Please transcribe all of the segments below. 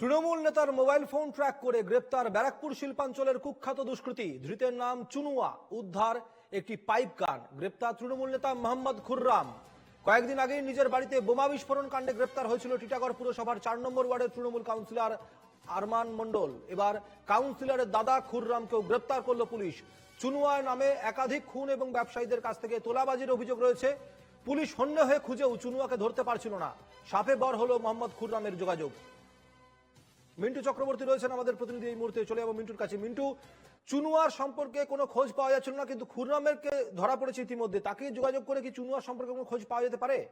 তৃণমূল নেতার mobile phone track করে গ্রেপ্তার ব্যারাকপুর শিল্পাঞ্চলের কুখ্যাত দুষ্কৃতী। ধৃতের নাম চুনুয়া, উদ্ধার একটি পাইপ গান। গ্রেপ্তার তৃণমূল নেতা মোহাম্মদ খুররাম। কয়েকদিন আগেই নিজের বাড়িতে বোমা বিস্ফোরণ কাণ্ডে গ্রেপ্তার হয়েছিল টিটাগড় পুরসভার চার নম্বর ওয়ার্ডের তৃণমূল কাউন্সিলর আরমান মণ্ডল। এবার কাউন্সিলরের দাদা খুররামকেও গ্রেপ্তার করল পুলিশ। চুনুয়া নামে একাধিক খুন এবং ব্যবসায়ীদের কাছ থেকে তোলাবাজির অভিযোগ রয়েছে। পুলিশ সন্দেহে খুঁজেও চুনুয়াকে ধরতে পারছিল না। সাপে বর হলো মোহাম্মদ খুররামের যোগাযোগ। মিন্টু চক্রবর্তী রয়েছেন আমাদের প্রতিনিধি এই মুহূর্তে। চলে যাব মিন্টুর কাছে। মিন্টু, চুনুয়ার সম্পর্কে কোনো খোঁজ পাওয়া যাচ্ছিল না, কিন্তু খুররামের কে ধরা পড়েছে ইতিমধ্যে। তাকে যোগাযোগ করে কি চুনুয়ার সম্পর্কে কোনো খোঁজ পাওয়া যেতে পারে?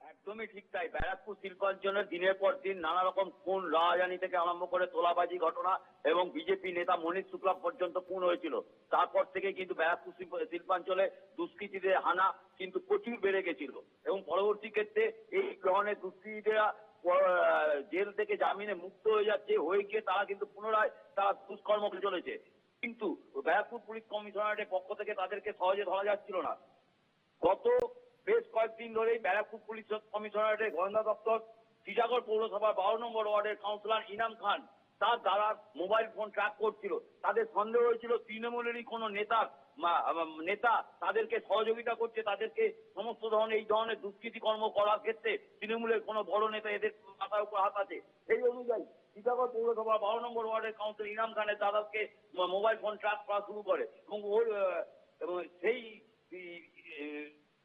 একদমই ঠিক তাই। ব্যারাকপুর শিল্পাঞ্চলের দিনের পর দিন নানা রকম খুন রাজানি থেকে আরম্ভ করে তোলাবাজি ঘটনা এবং বিজেপি নেতা মনীষ শুক্লা পর্যন্ত খুন হয়েছিল। তারপর থেকে কিন্তু ব্যারাকপুর শিল্প- শিল্পাঞ্চলে দুষ্কৃতীদের হানা কিন্তু প্রচুর বেড়ে গেছিল। এবং পরবর্তী ক্ষেত্রে এই ধরনের দুষ্কৃতীরা জেল থেকে জামিনে মুক্ত হয়ে যাচ্ছে, হয়ে গিয়ে তারা কিন্তু পুনরায় তারা দুষ্কর্মকে চলেছে। কিন্তু ব্যারাকপুর পুলিশ কমিশনারের পক্ষ থেকে তাদেরকে সহজে ধরা যাচ্ছিল না। গত বেশ কয়েকদিন ধরেই ব্যারাকপুর পুলিশ কমিশনারেটের গোয়েন্দা দপ্তর টিটাগড় পৌরসভার বারো নম্বর ওয়ার্ডের কাউন্সিলর ইনাম খান তার দ্বারা মোবাইল ফোন ট্র্যাক করছিল। তাদের সন্দেহ হয়েছিল তৃণমূলেরই কোনো নেতা নেতা তাদেরকে সহযোগিতা করছে, তাদেরকে সমস্ত ধরনের এই ধরনের দুষ্কৃতি কর্ম করার ক্ষেত্রে তৃণমূলের কোনো বড় নেতা এদের মাথার উপর হাত আছে। সেই অনুযায়ী টিটাগড় পৌরসভা বারো নম্বর ওয়ার্ডের কাউন্সিলর ইনাম খানের দাদাকে মোবাইল ফোন ট্র্যাক করা শুরু করে এবং ওর এবং সেই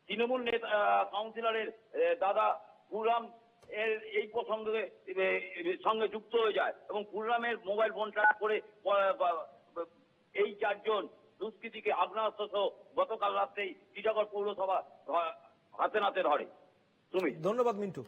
তৃণমূল নেতা কাউন্সিলরের দাদা কুররাম এর এই প্রসঙ্গে সঙ্গে যুক্ত হয়ে যায়। এবং কুলরামের মোবাইল ফোন ট্র্যাক করে এই চারজন দুষ্কৃতীকে আগ্নেয়াস্ত্র সহ গতকাল রাত্রেই টিটাগড় পৌরসভা হাতে নাতে ধরে। তুমি ধন্যবাদ, মিন্টু।